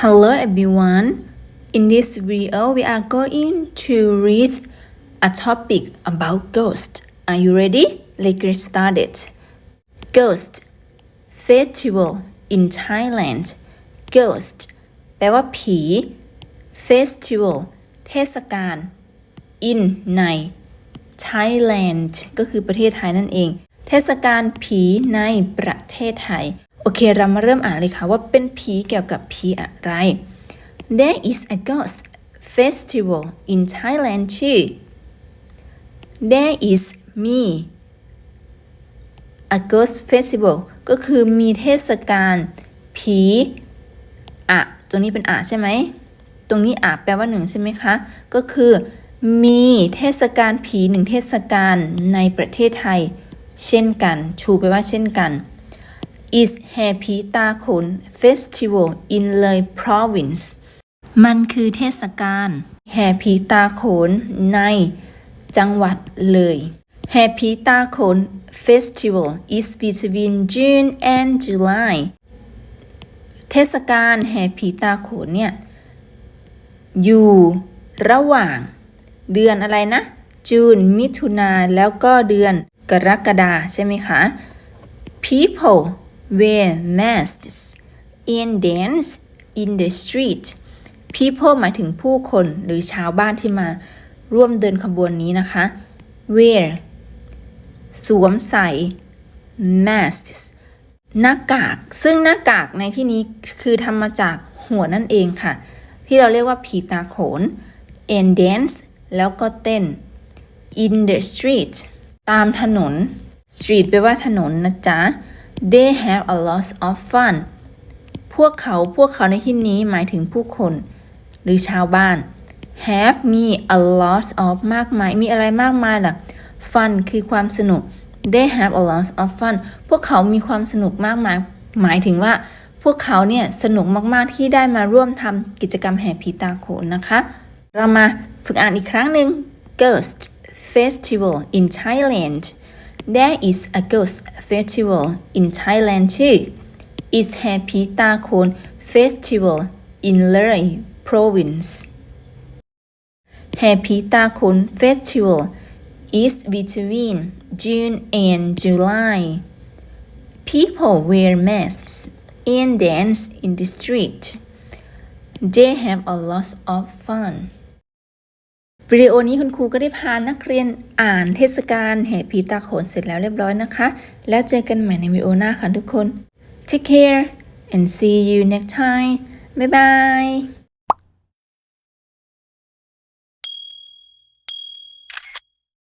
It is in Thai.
Hello everyone. In this video, we are going to read a topic about ghost. Are you ready? Let's get started. Ghost Festival in Thailand. Ghost แปลว่าผี Festival เทศกาล in ใน Thailand ก็คือประเทศไทยนั่นเอง เทศกาลผีในประเทศไทย โอเค เรามาเริ่มอ่านเลยค่ะว่าเป็นผีเกี่ยวกับผีอะไร There is a ghost festival in Thailand too There is me a ghost festival ก็คือมีเทศกาลผีอะตรงนี้เป็นอะใช่ไหม ตรงนี้อะแปลว่าหนึ่งใช่ไหมคะ ก็คือมีเทศกาลผีหนึ่งเทศกาลในประเทศไทย เช่นกัน ชูแปลว่าเช่นกัน is Happy Ta Khon Festival in Lei Province มันคือเทศกาลแห่ผีตาโขนในจังหวัดเลย Happy Ta Khon Festival is between June and July เทศกาลแห่ผีตาโขนเนี่ย อยู่ระหว่างเดือนอะไรนะ จูน มิถุนาแล้วก็เดือนกรกฎาใช่ไหมคะ People wear masks and dance in the street people หมายถึงผู้คนหรือชาวบ้านที่มาร่วมเดินขบวนนี้นะคะ wear สวมใส่ masks หน้ากาก ซึ่งหน้ากากในที่นี้คือทำมาจากหัวนั่นเองค่ะ ที่เราเรียกว่าผีตาโขน and dance แล้วก็เต้น in the street ตามถนน street แปลว่าถนนนะจ๊ะ they have a lot of fun พวกเขาพวกเขาในที่นี้หมายถึงผู้คน หรือชาวบ้าน have มี a lot of มากมาย มีอะไรมากมายล่ะ fun คือความสนุก they have a lot of fun พวกเขามีความสนุกมากมาย หมายถึงว่า พวกเขาเนี่ยสนุกมากๆที่ได้มาร่วมทำกิจกรรมแห่ผีตาโขนนะคะ เรามาฝึกอ่านอีกครั้งหนึ่ง Ghost Festival in Thailand There is a ghost festival in Thailand too. It's Happy Ta Khon Festival in Lei Province. Happy Ta Khon Festival is between June and July. People wear masks and dance in the street. They have a lot of fun วิดีโอนี้คุณครูก็ได้พานักเรียนอ่านเทศกาลแห่ผีตาโขนเสร็จแล้วเรียบร้อยนะคะ แล้วเจอกันใหม่ในวิดีโอหน้าค่ะทุกคน Take care and see you next time bye bye